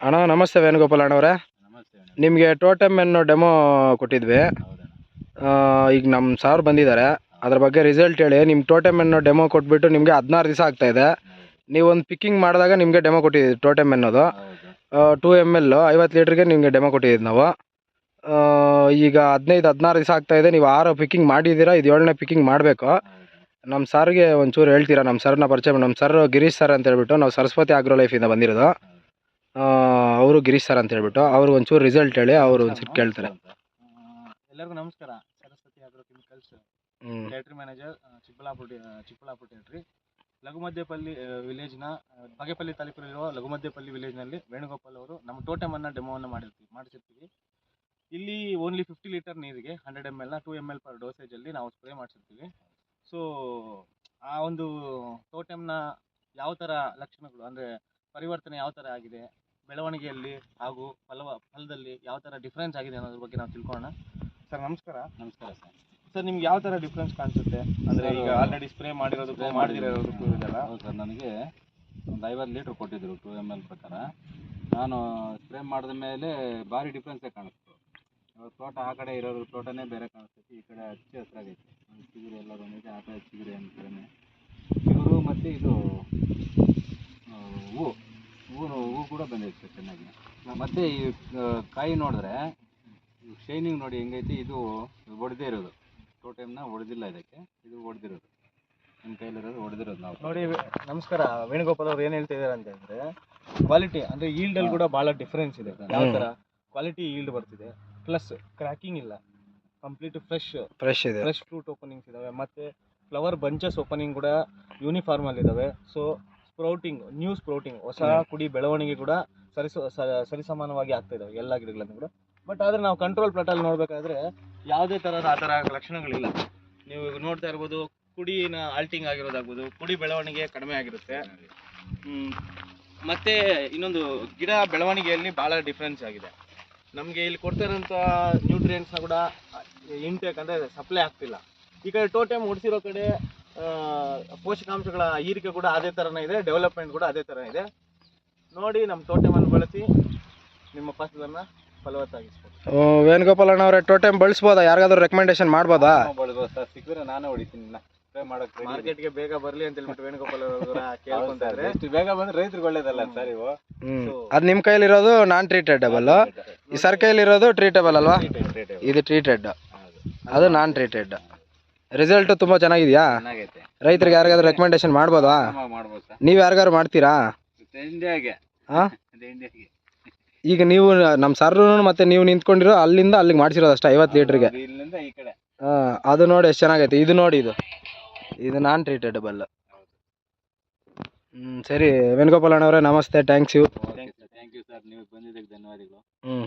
ಅಣ್ಣ ನಮಸ್ತೆ ವೇಣುಗೋಪಾಲ್ ಅಣ್ಣವ್ರೆ. ನಿಮಗೆ ಟೋಟಮ್ ಎನ್ನು ಡೆಮೋ ಕೊಟ್ಟಿದ್ವಿ. ಈಗ ನಮ್ಮ ಸಾರ್ ಬಂದಿದ್ದಾರೆ. ಅದ್ರ ಬಗ್ಗೆ ರಿಸಲ್ಟ್ ಹೇಳಿ. ನಿಮ್ಮ ಟೋಟಮ್ ಎನ್ನು ಡೆಮೋ ಕೊಟ್ಬಿಟ್ಟು ನಿಮಗೆ ಹದಿನಾರು ದಿವಸ ಆಗ್ತಾ ಇದೆ. ನೀವು ಒಂದು ಪಿಕ್ಕಿಂಗ್ ಮಾಡಿದಾಗ ನಿಮಗೆ ಡೆಮೋ ಕೊಟ್ಟಿದ್ದೀವಿ ಟೋಟಮ್ ಎನ್ನೋದು ಟೂ ಎಂ ಎಲ್ ಐವತ್ತು ಲೀಟ್ರಿಗೆ ನಿಮಗೆ ಡೆಮೋ ಕೊಟ್ಟಿದ್ದೀವಿ ನಾವು. ಈಗ ಹದಿನೈದು ಹದಿನಾರು ದಿವಸ ಆಗ್ತಾ ಇದೆ. ನೀವು ಆರು ಪಿಕ್ಕಿಂಗ್ ಮಾಡಿದ್ದೀರಾ? ಇದು ಏಳನೇ ಪಿಕ್ಕಿಂಗ್ ಮಾಡಬೇಕು. ನಮ್ಮ ಸರ್ಗೆ ಒಂಚೂರು ಹೇಳ್ತೀರಾ? ನಮ್ಮ ಸರ್ನ ಪರಿಚಯ ಮಾಡಿ ನಮ್ಮ ಸರ್ ಗಿರೀಶ್ ಸರ್ ಅಂತ ಹೇಳ್ಬಿಟ್ಟು ನಾವು ಸರಸ್ವತಿ ಆಗ್ರೋ ಲೈಫಿಂದ ಬಂದಿರೋದು. ಅವರು ಗಿರೀಶ್ ಸರ್ ಅಂತ ಹೇಳ್ಬಿಟ್ಟು ಅವರು ಒಂಚೂರು ರಿಸಲ್ಟ್ ಹೇಳಿ ಅವರು ಒಂಚೂರು ಕೇಳ್ತಾರೆ. ಎಲ್ಲರಿಗೂ ನಮಸ್ಕಾರ. Saraswati agro chemicals territory manager Chikkaballapur Chikkaballapur territory Laghumadhyapalli ವಿಲೇಜ್ನ Bagepalli ತಾಲೂಕಿನಲ್ಲಿರುವ ಲಘುಮಧ್ಯಪಲ್ಲಿ ವಿಲೇಜ್ನಲ್ಲಿ ವೇಣುಗೋಪಾಲ್ ಅವರು ನಮ್ಮ ಟೋಟಮನ್ನು ಡೆಮೋವನ್ನು ಮಾಡಿರ್ತೀವಿ ಮಾಡಿಸಿರ್ತೀವಿ. ಇಲ್ಲಿ ಓನ್ಲಿ ಫಿಫ್ಟಿ ಲೀಟರ್ ನೀರಿಗೆ ಹಂಡ್ರೆಡ್ ಎಂ ಎಲ್ನ ಟೂ ಎಂ ಎಲ್ ಪರ್ ಡೋಸೇಜಲ್ಲಿ ನಾವು ಸ್ಪ್ರೇ ಮಾಡಿಸಿರ್ತೀವಿ. ಸೊ ಆ ಒಂದು ಟೋಟಮ್ನ ಯಾವ ಥರ ಲಕ್ಷಣಗಳು ಅಂದರೆ ಪರಿವರ್ತನೆ ಯಾವ ಥರ ಆಗಿದೆ ಬೆಳವಣಿಗೆಯಲ್ಲಿ ಹಾಗೂ ಫಲವ ಫಲದಲ್ಲಿ ಯಾವ ಥರ ಡಿಫ್ರೆನ್ಸ್ ಆಗಿದೆ ಅನ್ನೋದ್ರ ಬಗ್ಗೆ ನಾವು ತಿಳ್ಕೊಳ್ಳೋಣ. ಸರ್ ನಮಸ್ಕಾರ. ನಮಸ್ಕಾರ ಸರ್. ಸರ್ ನಿಮ್ಗೆ ಯಾವ ಥರ ಡಿಫ್ರೆನ್ಸ್ ಕಾಣಿಸುತ್ತೆ? ಅಂದರೆ ಈಗ ಆಲ್ರೆಡಿ ಸ್ಪ್ರೇ ಮಾಡಿರೋದು ಮಾಡದಿರೋದಕ್ಕೂ ಇದೆಲ್ಲ ಹೌದು ಸರ್ ನನಗೆ ಒಂದು ಐವತ್ತು ಲೀಟ್ರ್ ಕೊಟ್ಟಿದ್ದರು ಟು ಎಂ ಎಲ್ ಪ್ರಕಾರ. ನಾನು ಸ್ಪ್ರೇ ಮಾಡಿದ ಮೇಲೆ ಭಾರಿ ಡಿಫ್ರೆನ್ಸೇ ಕಾಣಿಸ್ತು. ತೋಟ ಆ ಕಡೆ ಇರೋರು ತೋಟನೇ ಬೇರೆ ಕಾಣಿಸ್ತೈತಿ ಈ ಕಡೆ ಹಚ್ಚಿ ಹಸಿರಾಗೈತಿ. ಚಿಗುರು ಎಲ್ಲ ಬಂದೈತೆ ಆ ಕಡೆ ಚಿಗುರು ಕಡಿಮೆ ಚಿಗುರು ಮತ್ತು ಇದು ಆ, ಹೂವು ಹೂವು ಹೂವು ಕೂಡ ಬಂದೈತೆ ಚೆನ್ನಾಗಿ ಮತ್ತು ಈ ಕಾಯಿ ನೋಡಿದ್ರೆ ಶೈನಿಂಗ್ ನೋಡಿ ಹೆಂಗೈತಿ ಇದು ಒಡೆದೇ ಇರೋದು. ಟೋಟಮ್ನ ಒಡೆದಿಲ್ಲ ಇದಕ್ಕೆ ಇದು ಒಡೆದಿರೋದು. ನಿಮ್ಮ ಕೈಲಿರೋದು ಹೊಡೆದಿರೋದು ನಾವು. ನೋಡಿ ನಮಸ್ಕಾರ ವೇಣುಗೋಪಾಲ್ ಅವ್ರು ಏನು ಹೇಳ್ತಾ ಇದ್ದಾರೆ ಹೇಳಿದ್ರೆ ಕ್ವಾಲಿಟಿ ಅಂದರೆ ಈಲ್ಡಲ್ಲಿ ಕೂಡ ಭಾಳ ಡಿಫ್ರೆನ್ಸ್ ಇದೆ. ಯಾವ ಥರ ಕ್ವಾಲಿಟಿ ಈಲ್ಡ್ ಬರ್ತಿದೆ. ಪ್ಲಸ್ ಕ್ರ್ಯಾಕಿಂಗ್ ಇಲ್ಲ. ಕಂಪ್ಲೀಟ್ ಫ್ರೆಶ್ ಫ್ರೆಶ್ ಇದೆ. ಫ್ರೆಶ್ ಫ್ರೂಟ್ ಓಪನಿಂಗ್ಸ್ ಇದಾವೆ. ಮತ್ತೆ ಫ್ಲವರ್ ಬಂಚಸ್ ಓಪನಿಂಗ್ ಕೂಡ ಯೂನಿಫಾರ್ಮ್ ಅಲ್ಲಿ ಇದಾವೆ ಸೊ ಸ್ಪ್ರೌಟಿಂಗ್ ನ್ಯೂ ಸ್ಪ್ರೌಟಿಂಗ್ ಹೊಸ ಕುಡಿ ಬೆಳವಣಿಗೆ ಕೂಡ ಸರಿಸ, ಸ- ಸರಿಸಮಾನವಾಗಿ ಆಗ್ತಾ ಇದಾವೆ ಎಲ್ಲ ಗಿಡಗಳನ್ನು ಕೂಡ. ಬಟ್ ಆದ್ರೆ ನಾವು ಕಂಟ್ರೋಲ್ ಪ್ಲಾಟಲ್ಲಿ ನೋಡ್ಬೇಕಾದ್ರೆ ಯಾವುದೇ ಥರದ ಆ ಥರ ಲಕ್ಷಣಗಳಿಲ್ಲ. ನೀವು ನೋಡ್ತಾ ಇರ್ಬೋದು, ಕುಡಿನ ಆಲ್ಟಿಂಗ್ ಆಗಿರೋದಾಗ್ಬೋದು, ಕುಡಿ ಬೆಳವಣಿಗೆ ಕಡಿಮೆ ಆಗಿರುತ್ತೆ. ಮತ್ತೆ ಇನ್ನೊಂದು ಗಿಡ ಬೆಳವಣಿಗೆಯಲ್ಲಿ ಭಾಳ ಡಿಫ್ರೆನ್ಸ್ ಆಗಿದೆ. ನಮಗೆ ಇಲ್ಲಿ ಕೊಡ್ತಾ ಇರೋಂಥ ನ್ಯೂಟ್ರಿಯೆಂಟ್ಸ್ನ ಕೂಡ ಇಂಟೇಕ್ ಅಂದರೆ ಸಪ್ಲೈ ಆಗ್ತಿಲ್ಲ. ಈ ಕಡೆ ಟೋಟಮ್ ಹುಡ್ಸಿರೋ ಕಡೆ ಪೋಷಕಾಂಶಗಳ ಈರಿಕೆ ಕೂಡ ಅದೇ ಥರನೇ ಇದೆ ಡೆವಲಪ್ಮೆಂಟ್ ಕೂಡ ಅದೇ ಥರ ಇದೆ. ನೋಡಿ ನಮ್ಮ ತೋಟವನ್ನು ಬಳಸಿ ನಿಮ್ಮ ಫಸಲನ್ನ ಫಲವತ್ತಾಗಿಸ್ಬೋದು. ಆ, ಅವರ ಟೋಟಮ್ ಬಳಸ್ಬೋದಾ? ಯಾರಿಗಾದ್ರೂ ರೆಕಮೆಂಡೇಶನ್ ಮಾಡ್ಬೋದಾ? ಬಳಬೋದು ಸರ್. ಸಿಕ್ಕಿದ್ರೆ ನಾನೇ ಹೊಡಿತೀನಿ ಮಾಡೋಕೆ. ಮಾರ್ಕೆಟ್ಗೆ ಬೇಗ ಬರಲಿ ಅಂತ ಹೇಳ್ಬಿಟ್ಟು ವೇಣುಗೋಪಾಲ್ ಅವರು ಹೌದು ಕೇಳ್ಕೊಂತ ಸರ್, ಇದ್ರೆ ಎಷ್ಟು ಬೇಗ ಬಂದ್ರೆ ರೈತರಿಗೆ ಒಳ್ಳೇದಲ್ಲ ಸರ್ ಇವು ಅದು ನಿಮ್ಮ ಕೈಲಿರೋದು ನಾನ್ ಟ್ರೀಟೆಡಬಲ್ ಈ ಸರ್ ಕೈಲಿರೋದು ಟ್ರೀಟೆಬಲ್ ಅಲ್ವಾ ಇದು ಟ್ರೀಟೆಡ್ ಅದು ನಾನ್ ಟ್ರೀಟೆಡ್ ರಿಸಲ್ಟ್ ತುಂಬಾ ಚೆನ್ನಾಗಿದ್ಯಾ? ಚೆನ್ನಾಗೈತೆ. ರೈತರಿಗೆ ಯಾರಿಗಾದ್ರೂ ರೆಕಮೆಂಡೇಶನ್ ಮಾಡ್ಬೋದಾ? ನೀವ್ ಮಾಡ್ಬೋದು ಸರ್. ನೀವು ಯಾರಿಗಾದ್ರು ಮಾಡ್ತೀರಾ? ಈಗ ನೀವು ನಮ್ಮ ಸರ್ ಮತ್ತೆ ನೀವು ನಿಂತ್ಕೊಂಡಿರೋ ಅಲ್ಲಿಂದ ಅಲ್ಲಿಗೆ ಮಾಡಿಸಿರೋದು ಅಷ್ಟೇ ಐವತ್ತು ಲೀಟ್ರಿಗೆ. ಇಲ್ಲಿಂದ ಅದು ನೋಡಿ ಎಷ್ಟು ಚೆನ್ನಾಗೈತೆ. ಇದು ನೋಡಿ ಇದು. ಇದು ನಾನ್ ಟ್ರೀಟೆಡಬಲ್ ಹ್ಮ್ ಸರಿ ವೇಣುಗೋಪಾಲ್ ಅಣ್ಣವ್ರೆ ನಮಸ್ತೆ thanks you thank you sir ನೀವು ಬಂದಿದ್ದಕ್ಕೆ ಧನ್ಯವಾದಗಳು. ಹ್ಮ್.